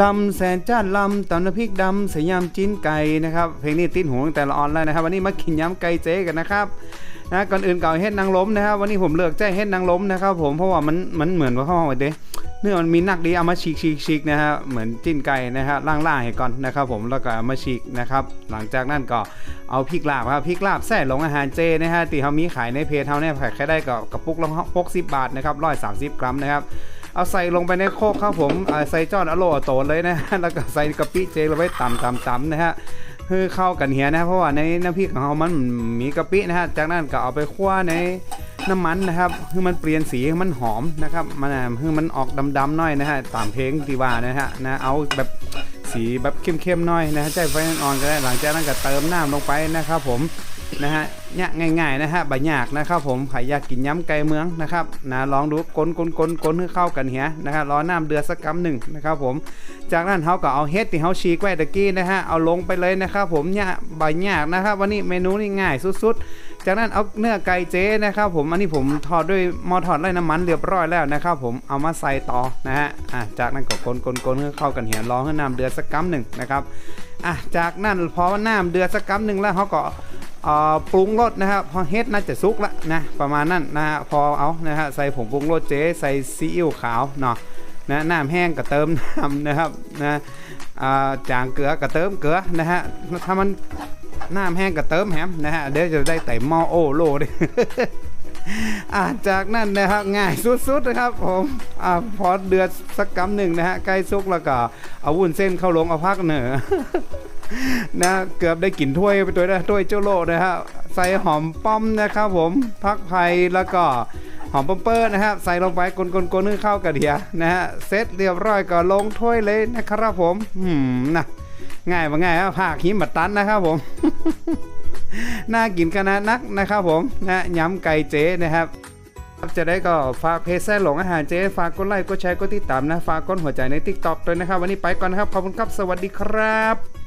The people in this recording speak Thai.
ลำแสนจ้านลำตำน้ำพริกดำสยามจิ้นไก่นะครับเพลงนี้ติดหูตั้งแต่ละออนแล้วนะครับ วันนี้มากินยำไก่เจ๊กันนะครับนะก่อนอื่นเก่าเฮ็ดนางล้มนะครับ วันนี้ผมเลือกใจเฮ็ดนางล้มนะครับ ผมเพราะว่ามันมันเหมือนว่าข้าวหอเด้เนื้อมันมีนักดีเอามาฉีกฉีกฉีกนะฮะเหมือนจิ้นไก่นะฮะล่างๆให้ก่อนนะครับ ผมแล้วก็เอามาฉีกนะครับ หลังจากนั้นก็เอาพริกลาบครับพริกลาบแส่ลงอาหารเจนะฮะที่เขามีขายในเพจเฮาเนี่ยขายแค่ได้ก็กระปุกละ60บบาทนะครับ130กรัมนะครับ เอาใส่ลงไปในโคกครับผมเอาใส่จอนอโลโตนเลยนะแล้วก็ใส่กะปิเจลงไปตำตำตำนะฮะเพื่อเข้ากันเหียนะเพราะว่าในน้ำพริกของเรามันมีกะปินะฮะจากนั้นก็เอาไปคั่วในน้ำมันนะครับให้มันเปลี่ยนสีมันหอมนะครับมันให้มันออกดำๆหน่อยนะฮะตามเพลงที่ว่านะฮะนะเอาแบบสีแบบเข้มๆหน่อยนะฮะใจไฟอ่อนก็ได้หลังจากนั้นก็เติมน้ำลงไปนะครับผม นะฮะเนี่ยง่ายๆนะฮะใบหยากนะครับผมใครอยากกินย้ำไก่เมืองนะครับนะลองดูกลนกลนกลนกลนให้เข้ากันเหียนะฮะรอน้ำเดือดสักกำหนึ่งนะครับผมจากนั้นเขาก็เอาเฮ็ดที่เขาฉีกไว้ตะกี้นะฮะเอาลงไปเลยนะครับผมเนี่ยใบหยากนะครับวันนี้เมนูนี่ง่ายสุดๆ จากนั้นเอาเนื้อไก่เจนะครับผมอันนี้ผมทอดด้วยมอทอดไร้น้ำมันเรียบร้อยแล้วนะครับผมเอามาใส่ต่อนะฮะอะจากนั้นก็กลนกลนกลนให้เข้ากันเหียรอให้น้ำเดือดสักกำหนึ่งนะครับอะจากนั้นพอน้ำเดือดสักกำหนึ่งแล้วเขาก็ ปรุงรสนะครับพอเฮ็ดน่าจะสุกละนะประมาณนั้นนะฮะพอเอานะฮะใส่ผงปรุงรสเจ๊ใส่ซีอิ๊วขาวเนาะนะน้ำแห้งก็เติมน้ำนะครับนะจางเกลือก็เติมเกลือนะฮะถ้ามันน้ำแห้งก็เติมแฮมนะฮะเดี๋ยวจะได้เต็มหม้อโอโลเลยอ่าจากนั้นนะครับง่ายสุดๆนะครับผมอพอเดือดสักกำหนึ่งนะฮะใกล้สุกแล้วก็เอาวุ้นเส้นเข้าลงเอาพักเหนือ นะเกือบได้กลิ่นถ้วยไปตัวนะถ้วยเจ้าโลกนะฮะใส่หอมป้อมนะครับผมพักไผ่แล้วก็หอมปอมเปอร์นะครับใส่ลงไปกลนๆๆให้เข้าวกันเดียนะฮะเสร็จเรียบร้อยก็ลงถ้วยเลยนะครับผมหืมนะง่ายมาง่ายครับผักหิมบัตันนะครับผมน่ากินขนาดนักนะครับผมนะย้ำไก่เจ๊นะครับจะได้ก็ฝากเพจแซ่หลงอาหารเจ๊ฝากกดไลค์กดแชร์กดติดตามนะฝากกดหัวใจใน t ิ k t o k ด้วยนะครับ วันนี้ไปก่อนนะครับ ขอบคุณครับ สวัสดีครับ